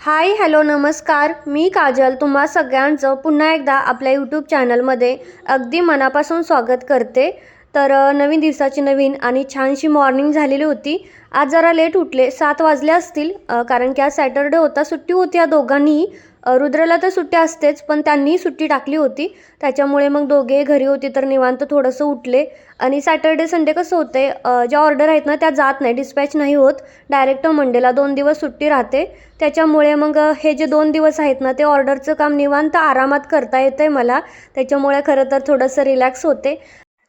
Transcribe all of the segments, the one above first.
Hi hello नमस्कार. मी काजल. तुम्हा सगळ्यांचं पुन्हा एकदा आपल्या यूट्यूब चॅनलमध्ये अगदी मनापासून स्वागत करते. तर नवीन दिवसाची नवीन आणि छानशी मॉर्निंग झालेली होती. आज जरा लेट उठले. सात वाजले असतील कारण की आज सॅटरडे होता. सुट्टी होती या दोघांनीही रुद्रला तर सुट्टी असतेच पण त्यांनीही सुट्टी टाकली होती. त्याच्यामुळे मग दोघे घरी होती तर निवांत थोडंसं उठले. आणि सॅटर्डे संडे कसं होते ज्या ऑर्डर आहेत ना त्या जात नाही. डिस्पॅच नाही होत. डायरेक्ट मंडेला दोन दिवस सुट्टी राहते. त्याच्यामुळे मग हे जे दोन दिवस आहेत ना ते ऑर्डरचं काम निवांत आरामात करता येतं आहे मला. त्याच्यामुळे खरं तर थोडंसं रिलॅक्स होते.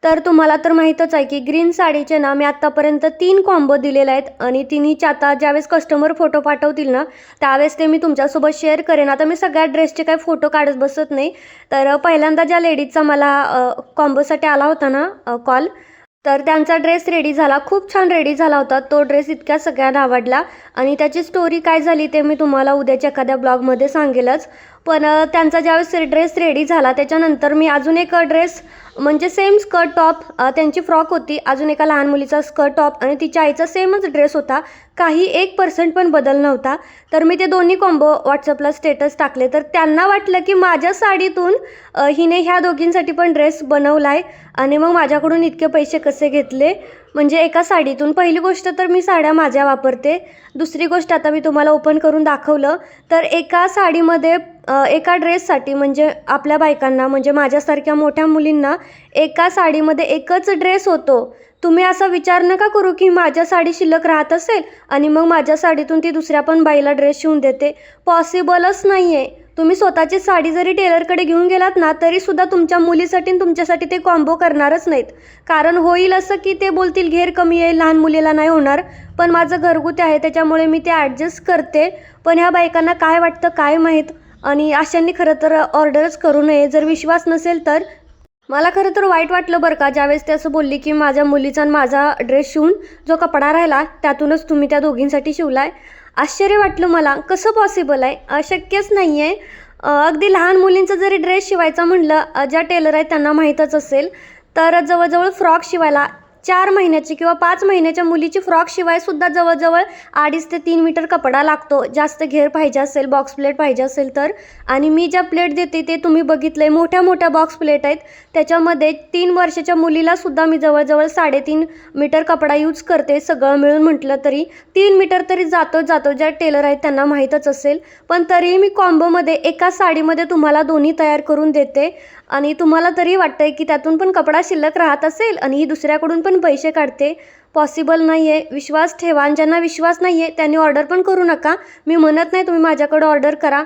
तर तुम्हाला तर माहीतच आहे की ग्रीन साडीचे ना मी आत्तापर्यंत तीन कॉम्बो दिलेले आहेत आणि तिन्हीच्या आता ज्यावेळेस कस्टमर फोटो पाठवतील ना त्यावेळेस ते मी तुमच्यासोबत शेअर करेन. आता मी सगळ्या ड्रेसचे काही फोटो काढत बसत नाही तर पहिल्यांदा ज्या लेडीजचा मला कॉम्बोसाठी आला होता ना कॉल तर त्यांचा ड्रेस रेडी झाला. खूप छान रेडी झाला होता. तो ड्रेस इतक्या सगळ्यांना आवडला. आणि त्याची स्टोरी काय झाली ते मी तुम्हाला उद्याच्या एखाद्या ब्लॉगमध्ये सांगेलच. पण त्यांचा ज्यावेळेस ड्रेस रेडी झाला त्याच्यानंतर मी अजून एक ड्रेस म्हणजे सेम स्कर्ट टॉप त्यांची फ्रॉक होती. अजून एका लहान मुलीचा स्कर्ट टॉप आणि तिच्या आईचा सेमच ड्रेस होता. काही एक पर्सेंट पण बदल नव्हता. तर मी ते दोन्ही कॉम्बो व्हॉट्सअपला स्टेटस टाकले. तर त्यांना वाटलं की माझ्या साडीतून हिने ह्या दोघींसाठी पण ड्रेस बनवला आहे आणि मग माझ्याकडून इतके पैसे कसे घेतले? म्हणजे एका साडीतून. पहिली गोष्ट तर मी साड्या माझ्या वापरते. दुसरी गोष्ट आता मी तुम्हाला ओपन करून दाखवलं. तर एका साडीमध्ये एका ड्रेससाठी म्हणजे आपल्या बायकांना म्हणजे माझ्यासारख्या मोठ्या मुलींना एका साडीमध्ये एकच ड्रेस होतो. तुम्ही असा विचार नका करू की माझ्या साडी शिल्लक राहत असेल आणि मग माझ्या साडीतून ती दुसऱ्या पण बाईला ड्रेस शिवून देते. पॉसिबलच नाही आहे तुम्ही स्वतःची साडी जरी टेलरकडे घेऊन गेलात ना तरीसुद्धा तुमच्या मुलीसाठी तुमच्यासाठी ते कॉम्बो करणारच नाहीत. कारण होईल असं की ते बोलतील घेर कमी येईल लहान मुलीला नाही होणार. पण माझं घरगुती आहे त्याच्यामुळे मी ते ॲडजस्ट करते. पण ह्या बायकांना काय वाटतं काय माहीत? आणि अशांनी खरं तर ऑर्डरच करू नये. जर विश्वास नसेल तर? मला खरं तर वाईट वाटलं बरं का? ज्यावेळेस ते असं बोलली की माझ्या मुलीचा आणि माझा ड्रेस शिवून जो कपडा राहिला त्यातूनच तुम्ही त्या दोघींसाठी शिवलाय. आश्चर्य वाटलं मला. कसं पॉसिबल आहे? अशक्यच नाही आहे अगदी लहान मुलींचा जरी ड्रेस शिवायचा म्हटलं ज्या टेलर आहेत त्यांना माहीतच असेल तर जवळजवळ फ्रॉक शिवायला चार महिन्याची किंवा पाच महिन्याच्या मुलीची फ्रॉक शिवायसुद्धा जवळजवळ अडीच ते तीन मीटर कपडा लागतो. जास्त घेर पाहिजे असेल बॉक्स प्लेट पाहिजे असेल तर. आणि मी ज्या प्लेट देते ते तुम्ही बघितलं आहे मोठ्या मोठ्या बॉक्स प्लेट आहेत. त्याच्यामध्ये तीन वर्षाच्या मुलीलासुद्धा मी जवळजवळ साडेतीन मीटर कपडा यूज करते. सगळं मिळून म्हटलं तरी. तीन मीटर तरी जातो जातो. ज्या टेलर आहेत त्यांना माहीतच असेल. पण तरीही मी कॉम्बोमध्ये एका साडीमध्ये तुम्हाला दोन्ही तयार करून देते. आणि तुम्हाला तरी वाटतं आहे की त्यातून पण कपडा शिल्लक राहत असेल आणि ही दुसऱ्याकडून पण पैसे काढते. पॉसिबल नाही आहे विश्वास ठेवा. आणि ज्यांना विश्वास नाही आहे त्यांनी ऑर्डर पण करू नका. मी म्हणत नाही तुम्ही माझ्याकडं ऑर्डर करा.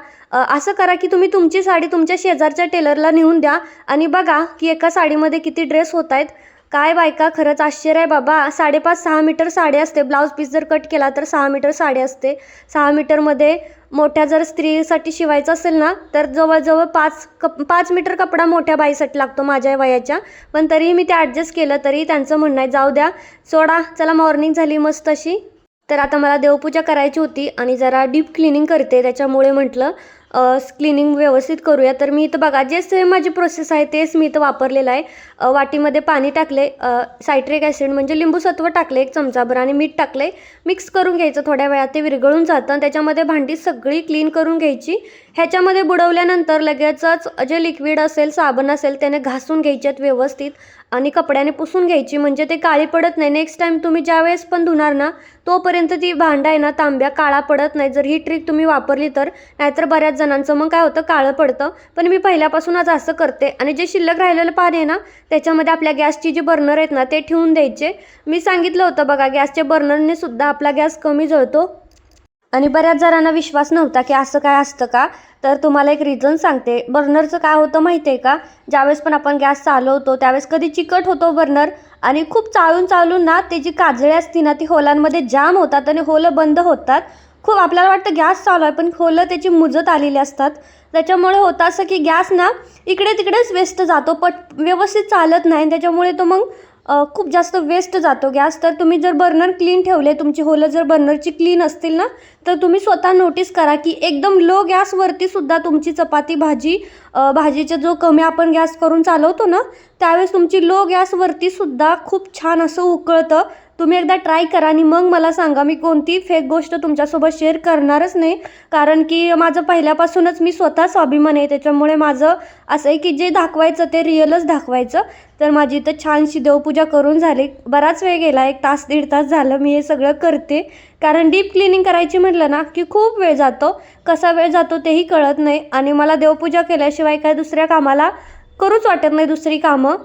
असं करा की तुम्ही तुमची साडी तुमच्या शेजारच्या टेलरला नेऊन द्या. आणि बघा की एका साडीमध्ये किती ड्रेस होत आहेत काय बायका खरंच आश्चर्य आहे बाबा. साडेपाच सहा मीटर साडी असते. ब्लाऊज पीस जर कट केला तर सहा मीटर साडी असते. सहा मीटरमध्ये मोठ्या जर स्त्रीसाठी शिवायचं असेल ना तर जवळजवळ पाच कप पाच मीटर कपडा मोठ्या बाईसाठी लागतो माझ्या वयाच्या. पण तरीही मी ते ॲडजस्ट केलं तरी त्यांचं म्हणणं आहे जाऊ द्या सोडा चला मॉर्निंग झाली मस्त अशी. तर आता मला देवपूजा करायची होती आणि जरा डीप क्लिनिंग करते त्याच्यामुळे म्हटलं क्लिनिंग व्यवस्थित करूया. तर मी इथं बघा जे सेम माझी प्रोसेस आहे तेच मी इथं वापरलेलं आहे. वाटीमध्ये पाणी टाकले सायट्रिक ॲसिड म्हणजे लिंबूसत्व टाकले एक चमचाभर आणि मीठ टाकले मिक्स करून घ्यायचं थोड्या वेळात ते विरघळून जातं आणि त्याच्यामध्ये भांडी सगळी क्लीन करून घ्यायची. ह्याच्यामध्ये बुडवल्यानंतर लगेचच जे लिक्विड असेल साबण असेल त्याने घासून घ्यायच्यात व्यवस्थित आणि कपड्याने पुसून घ्यायची. म्हणजे ते काळी पडत नाही. नेक्स्ट टाईम तुम्ही ज्यावेळेस पण धुणार ना तोपर्यंत ती भांडा आहे ना तांब्या काळा पडत नाही. जर ही ट्रिक तुम्ही वापरली तर नाहीतर बऱ्याच जणांचं. मग काय होतं? काळं पडतं. पण मी पहिल्यापासूनच असं करते. आणि जे शिल्लक राहिलेलं पाणी आहे ना त्याच्यामध्ये आपल्या गॅसची जी बर्नर आहेत ना ते ठेवून द्यायचे. मी सांगितलं होतं बघा गॅसच्या बर्नरने सुद्धा आपला गॅस कमी जळतो. आणि बऱ्याच जणांना विश्वास नव्हता की असं काय असतं का? तर तुम्हाला एक रिझन सांगते. बर्नरचं काय होतं माहिती आहे का? ज्यावेळेस पण आपण गॅस चालवतो त्यावेळेस कधी चिकट होतो बर्नर. आणि खूप चाळून चालून ना ते जी काजळी असती ना ती होलांमध्ये जाम होतात आणि होलं बंद होतात. खूप आपल्याला वाटतं गॅस चालू आहे पण खोलं त्याची मुजत आलेली असतात. त्याच्यामुळे होतं असं की गॅस ना इकडे तिकडेच वेस्ट जातो पट व्यवस्थित चालत नाही. त्याच्यामुळे तो मग खूप जास्त वेस्ट जातो. गॅस तर तुम्ही जर बर्नर क्लीन ठेवले तुमची होलं जर बर्नरची क्लीन असतील ना तर तुम्ही स्वतः नोटीस करा की एकदम लो गॅसवरती सुद्धा तुमची चपाती भाजी भाजीचा जो कमी आपण गॅस करून चालवतो ना त्यावेळेस तुमची लो गॅसवरती सुद्धा खूप छान असं उकळतं. तुम्ही एकदा ट्राय करा आणि मग मला सांगा मी कोणती फेक गोष्ट तुमच्यासोबत शेअर करणारच नाही. कारण की माझं पहिल्यापासूनच मी स्वतः स्वाभिमान आहे. त्याच्यामुळे माझं असं आहे की जे दाखवायचं ते रिअलच दाखवायचं. तर माझी इथं छानशी देवपूजा करून झाली. बराच वेळ गेला एक तास दीड तास झालं मी हे सगळं करते. कारण डीप क्लिनिंग करायची म्हटलं ना की खूप वेळ जातो. कसा वेळ जातो तेही कळत नाही. आणि मला देवपूजा केल्याशिवाय काय दुसऱ्या कामाला करूच वाटत नाही दुसरी कामं.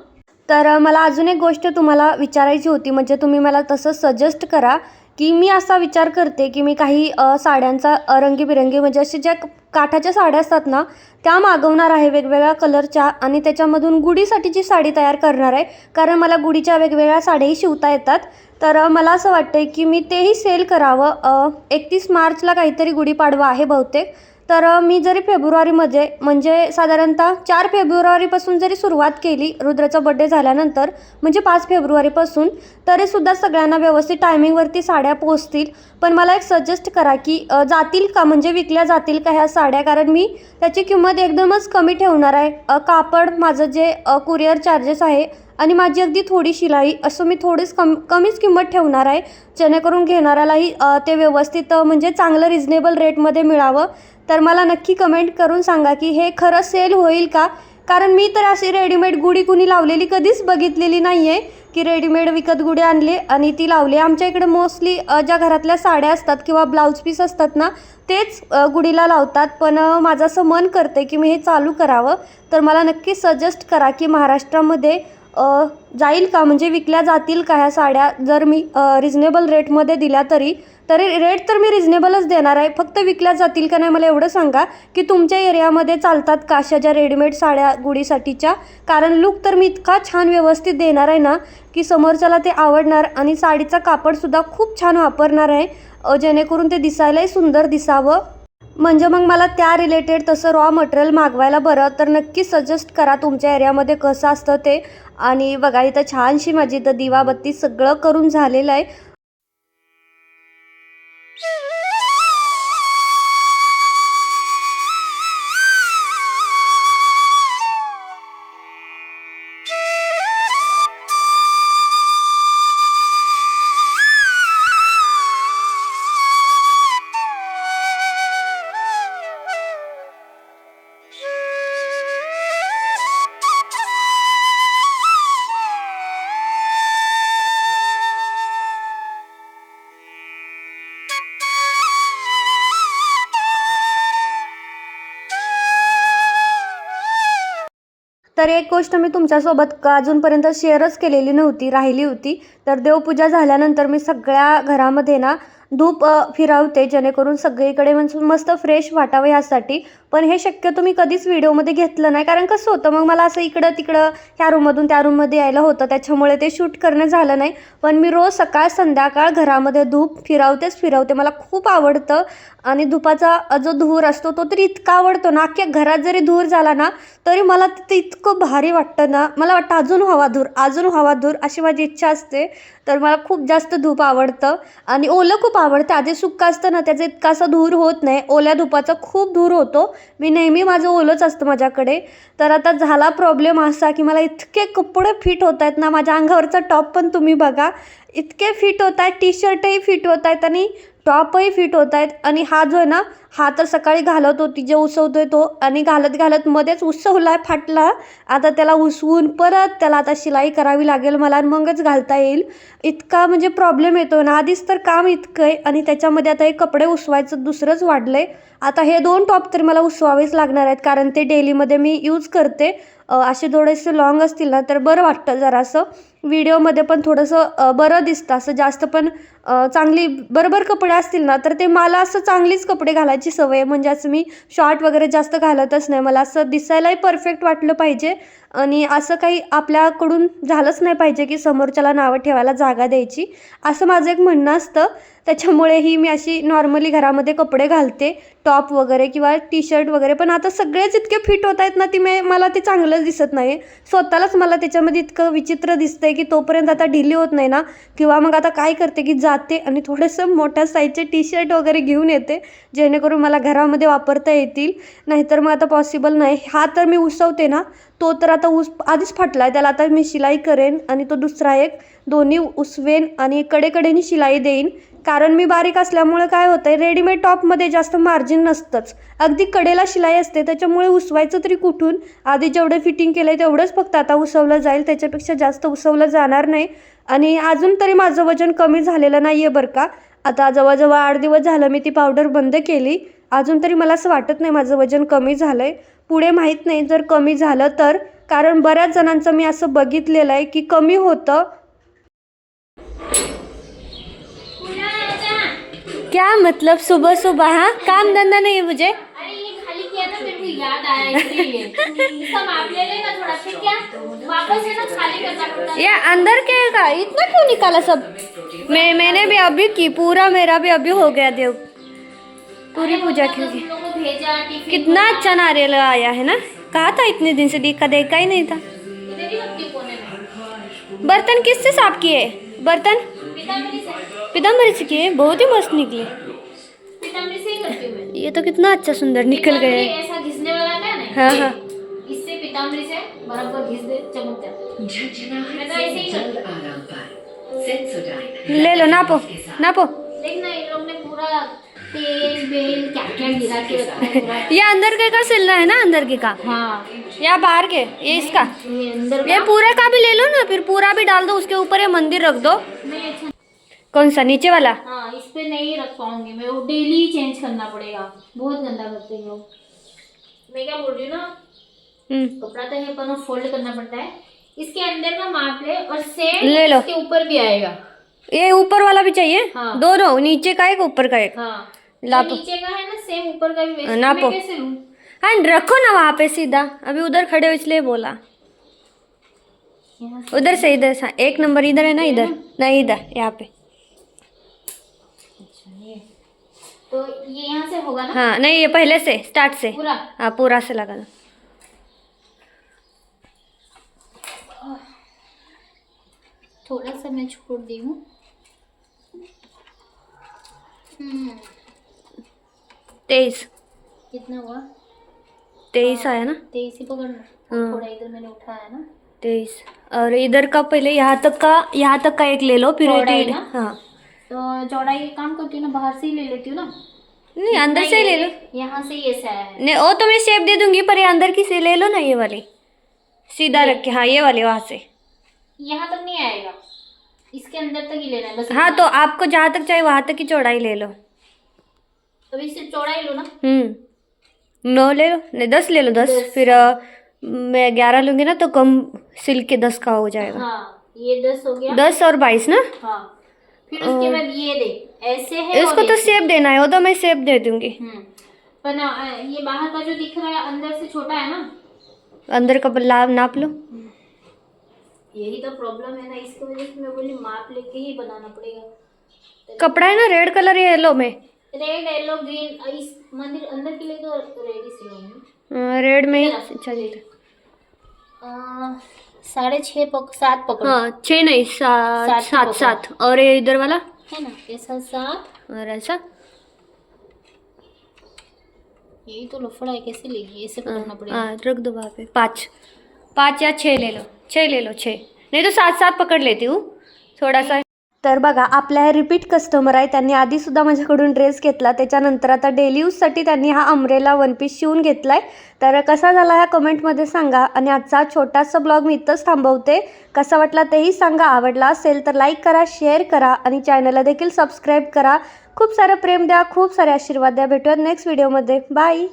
तर मला अजून एक गोष्ट तुम्हाला विचारायची होती. म्हणजे तुम्ही मला तसं सजेस्ट करा की मी असा विचार करते की मी काही साड्यांचा रंगीबिरंगी म्हणजे असे ज्या काठाच्या साड्या असतात ना त्या मागवणार आहे वेगवेगळ्या कलरच्या आणि त्याच्यामधून गुढीसाठीची साडी तयार करणार आहे कारण मला गुढीच्या वेगवेगळ्या साड्याही शिवता येतात. तर मला असं वाटतं की मी तेही सेल करावं. एकतीस मार्चला काहीतरी गुढीपाडवा आहे बहुतेक. तर मी जरी फेब्रुवारीमध्ये म्हणजे साधारणतः चार फेब्रुवारीपासून जरी सुरुवात केली रुद्राचा बड्डे झाल्यानंतर म्हणजे पाच फेब्रुवारीपासून तरीसुद्धा सगळ्यांना व्यवस्थित टायमिंगवरती साड्या पोचतील पण मला एक सजेस्ट करा की जातील का म्हणजे विकल्या जातील का ह्या साड्या? कारण मी त्याची किंमत एकदमच कमी ठेवणार आहे. कापड माझं जे कुरिअर चार्जेस आहे आणि माझी अगदी थोडी शिलाई असं मी थोडीच कम कमीच किंमत ठेवणार आहे. जेणेकरून घेणाऱ्यालाही ते व्यवस्थित म्हणजे चांगलं रिजनेबल रेटमध्ये मिळावं. तर मला नक्की कमेंट करून सांगा की हे खरं सेल होईल का? कारण मी तर अशी रेडीमेड गुढी कुणी लावलेली कधीच बघितलेली नाही आहे की रेडीमेड विकत गुढी आणली आणि ती लावली. आमच्या इकडे मोस्टली ज्या घरातल्या साड्या असतात किंवा ब्लाऊज पीस असतात ना तेच गुढीला लावतात. पण माझं असं मन करते की मी हे चालू करावं. तर मला नक्की सजेस्ट करा की महाराष्ट्रामध्ये जाईल का? म्हणजे विकल्या जातील का ह्या साड्या? जर मी रिजनेबल रेटमध्ये दिल्या तरी तरी रेट तर मी रिजनेबलच देणार आहे. फक्त विकल्या जातील का नाही मला एवढं सांगा की तुमच्या एरियामध्ये चालतात का अशा ज्या रेडीमेड साड्या गुढीसाठीच्या? कारण लुक तर मी इतका छान व्यवस्थित देणार आहे ना की समोरच्याला ते आवडणार आणि साडीचा कापडसुद्धा खूप छान वापरणार आहे. जेणेकरून ते दिसायलाही सुंदर दिसावं. म्हणजे मग मला त्या रिलेटेड तसं रॉ मटेरियल मागवायला बरं. तर नक्की सजेस्ट करा तुमच्या एरियामध्ये कसं असतं ते. आणि बघा इथं छानशी माझी इथं दिवाबत्ती सगळं करून झालेलं आहे. तर एक गोष्ट मी तुमच्यासोबत का अजूनपर्यंत शेअरच केलेली नव्हती राहिली होती. तर देवपूजा झाल्यानंतर मी सगळ्या घरामध्ये ना धूप फिरावते जेणेकरून सगळीकडे म्हणजे मस्त फ्रेश वाटावं ह्यासाठी. पण हे शक्यतो मी कधीच व्हिडिओमध्ये घेतलं नाही. कारण कसं होतं मग मला असं इकडं तिकडं ह्या रूममधून त्या रूममध्ये यायला होतं. त्याच्यामुळे ते शूट करणं झालं नाही. पण मी रोज सकाळ संध्याकाळ घरामध्ये धूप फिरवतेच फिरवते. मला खूप आवडतं. आणि धुपाचा जो धूर असतो तो तरी इतका आवडतो ना अख्ख्या घरात जरी धूर झाला ना तरी मला तिथं इतकं भारी वाटतं ना. मला वाटतं अजून हवा धूर अजून हवा धूर अशी माझी इच्छा असते. तर मला खूप जास्त धूप आवडतं. आणि ओलं खूप आवडतं. आधी सुक्का असतं ना त्याचा इतका असा धूर होत नाही. ओल्या धुपाचा खूप धूर होतो. मी नेहमी माझं ओलंच असतं माझ्याकडे. तर आता झाला प्रॉब्लेम असा की मला इतके कपडे फिट होत आहेत ना माझ्या अंगावरचा टॉप पण तुम्ही बघा. इतके फिट होत आहेत टी शर्टही फिट होत आहेत आणि टॉपही फिट होत आहेत आणि हा जो आहे ना हा तर सकाळी घालत होती जे उसवतोय तो आणि घालत घालत मध्येच उसवला फाटला. आता त्याला उसवून परत त्याला आता शिलाई करावी लागेल मला आणि मगच घालता येईल. इतका म्हणजे प्रॉब्लेम येतो ना. आधीच तर काम इतकं आहे आणि त्याच्यामध्ये आता हे कपडे उसवायचं दुसरंच वाढलं आहे आता हे दोन टॉप तर मला उसवावेच लागणार आहेत कारण ते डेलीमध्ये मी यूज करते. असे थोडेसे लॉंग असतील ना तर बरं वाटतं जरासं. व्हिडिओमध्ये पण थोडंसं बरं दिसतं. असं जास्त पण चांगली बरोबर कपडे असतील ना तर ते मला असं चांगलीच कपडे घालायची सवय आहे. म्हणजे असं मी शॉर्ट वगैरे जास्त घालतच नाही. मला असं दिसायलाही परफेक्ट वाटलं पाहिजे. आणि असं काही आपल्याकडून झालंच नाही पाहिजे की समोरच्याला नावं ठेवायला जागा द्यायची. असं माझं एक म्हणणं असतं. त्याच्यामुळेही मी अशी नॉर्मली घरामध्ये कपडे घालते. टॉप वगैरे किंवा टी शर्ट वगैरे. पण आता सगळेच इतके फिट होत आहेत ना ती मे मला ते चांगलंच दिसत नाही स्वतःलाच मला त्याच्यामध्ये इतकं विचित्र दिसतं आहे की तोपर्यंत आता ढिली होत नाही ना किंवा मग आता काय करते की जाते आणि थोडंसं मोठ्या साईजचे टी शर्ट वगैरे घेऊन येते जेणेकरून मला घरामध्ये वापरता येतील. नाहीतर मग आता पॉसिबल नाही. हा तर मी उसवते ना तो तर आता ऊस आधीच फाटला आहे त्याला आता मी शिलाई करेन आणि तो दुसरा एक दोन्ही उसवेन आणि कडेकडेनी शिलाई देईन. कारण मी बारीक असल्यामुळे काय होतं आहे रेडीमेड टॉपमध्ये जास्त मार्जिन नसतंच. अगदी कडेला शिलाई असते त्याच्यामुळे उसवायचं तरी कुठून? आधी जेवढं फिटिंग केलं आहे तेवढंच फक्त आता उसवलं जाईल त्याच्यापेक्षा जास्त उसवलं जाणार नाही. आणि अजून तरी माझं वजन कमी झालेलं नाही आहे बरं का. आता जवळजवळ आठ दिवस झालं मी ती पावडर बंद केली. अजून तरी मला असं वाटत नाही माझं वजन कमी झालं आहे पुढे माहीत नाही जर कमी झालं तर. कारण बऱ्याच जणांचं मी असं बघितलेलं आहे की कमी होतं क्या मतलब सुबह सुबह हाँ? काम धंधा नहीं है मुझे। अरे ये खाली किया था मेरे को याद आया इसलिए। इसका माप ले लेना थोड़ा फिर क्या? वापस है ना खाली करना पड़ता ये अंदर के का इतना क्यों निकाला सब? मैं मैंने भी अभी की पूरा मेरा भी अभी हो गया देव। पूरी पूजा की लोगों को कितना अच्छा नारियल आया है ना? कहा था इतने दिन से देखा देखा ही नहीं था। बर्तन किससे साफ़ किए? बर्तन? पीताम्बरी से किए बहुत ही मस्त निकले। पीताम्बरी से ही करती हूँ मैं। ये तो कितना अच्छा सुंदर निकल पीताम्बरी गए। ऐसा घिसने वाला है ना हाँ हाँ। इससे पीताम्बरी से बराबर घिस दे चमक जाता मैं तो ले लो नापो नापो। लेकिन इन लोग ने पूरा तेल बेल क्या क्या गिरा के रखा है पूरा। ये अंदर के का सिलना है ना अंदर के का? हाँ। या बाहर के? ये इसका? ये अंदर ये का? पूरे का भी ले लो ना फिर पूरा भी डाल दो उसके ऊपर ये मंदिर रख दो। कौन सा नीचे वाला? हाँ इस पे नहीं रख पाऊँगी मैं वो डेली चेंज करना पड़ेगा। बहुत गंदा करते हैं लोग मैं क्या बोल रही हूँ ना? हम्म, कपड़ा तो है पर फोल्ड करना पड़ता है। इसके अंदर का माप ले और सेम ले लो। इसके ऊपर भी आएगा। ये ऊपर वाला भी चाहिए? हाँ। दोनों नीचे का एक ऊपर का एक। हाँ। लापो। नीचे का है ना सेम ऊपर का भी वैसे। नापो। कैसे लूँ? हाँ रखो ना वहाँ पे सीधा। अभी उधर खड़े हो इसलिए बोला। उधर से इधर से एक नंबर इधर है ना इधर। नहीं इधर यहाँ पे अच्छा ये तो ये यहाँ से होगा ना? हाँ नहीं ये पहले से स्टार्ट से। पूरा? हाँ पूरा से लगाना थोड़ा सा मैं छोड़ दी हूँ। हम्म, तेईस। कितना हुआ? तेईस आया ना? तेईस ही पकड़ना हाँ। थोड़ा इधर मैंने उठाया ना। तेईस। और इधर का पहले यहाँ तक का यहाँ तक का एक ले लो फिर? हाँ। तो चौड़ाई एक काम करती हूँ ना बाहर से ही ले लेती हूँ ना। नहीं अंदर से ही ले लो। यहाँ से ये से है। नहीं वो तो मैं शेप दे दूँगी पर ये अंदर की से ले लो ना ये वाली। सीधा रख के हाँ ये वाली वहाँ से। यहाँ तक नहीं आएगा। इसके अंदर तक ही लेना है बस हाँ तो आपको जहाँ तक चाहिए वहाँ तक की चौड़ाई ले लो। तो इससे चौड़ाई लो ना। हम्म। नौ ले लो नहीं दस ले लो दस। दस। फिर अ, मैं ग्यारह लूँगी ना तो कम सिल्क के दस का हो जाएगा। हाँ ये दस हो गया। दस और बाईस ना? हाँ। फिर उसके बाद ये दे ऐसे है इसको तो। शेप देना है वो तो मैं शेप दे दूँगी। हम्म पर ये बाहर का जो दिख रहा है अंदर से छोटा है ना? अंदर का लाभ नाप लो। यही तो प्रॉब्लम है ना इसकी वजह से मैं बोली माप लेके ही बनाना पड़ेगा। कपड़ा है ना रेड कलर या येलो में? रेड येलो ग्रीन इस मंदिर अंदर के लिए तो रेड ही रेड में ही अच्छा जी साढ़े छः पक सात पकड़ो। हाँ छः नहीं सात सात सात और ये इधर वाला? है ना ऐसा सात और ऐसा? यही तो लफड़ा है कैसे लेगी? ऐसे पकड़ना पड़ेगा। हाँ रख दो वहाँ पे पाँच। पाँच या छः ले लो छः ले लो छः नहीं तो सात सात पकड़ लेती हूँ। थोड़ा सा तर बघा आपल्या हे रिपीट कस्टमर आहे त्यांनी आधीसुद्धा माझ्याकडून ड्रेस घेतला. त्याच्यानंतर आता डेली यूजसाठी त्यांनी हा अमरेला वन पीस शिवून घेतला आहे तर कसा झाला ह्या कमेंटमध्ये सांगा. आणि आजचा छोटासा ब्लॉग मी इथंच थांबवते. कसा वाटला तेही सांगा. आवडला असेल तर लाईक करा शेअर करा आणि चॅनलला देखील सबस्क्राईब करा. खूप सारं प्रेम द्या खूप सारे आशीर्वाद द्या. भेटूयात नेक्स्ट व्हिडिओमध्ये बाय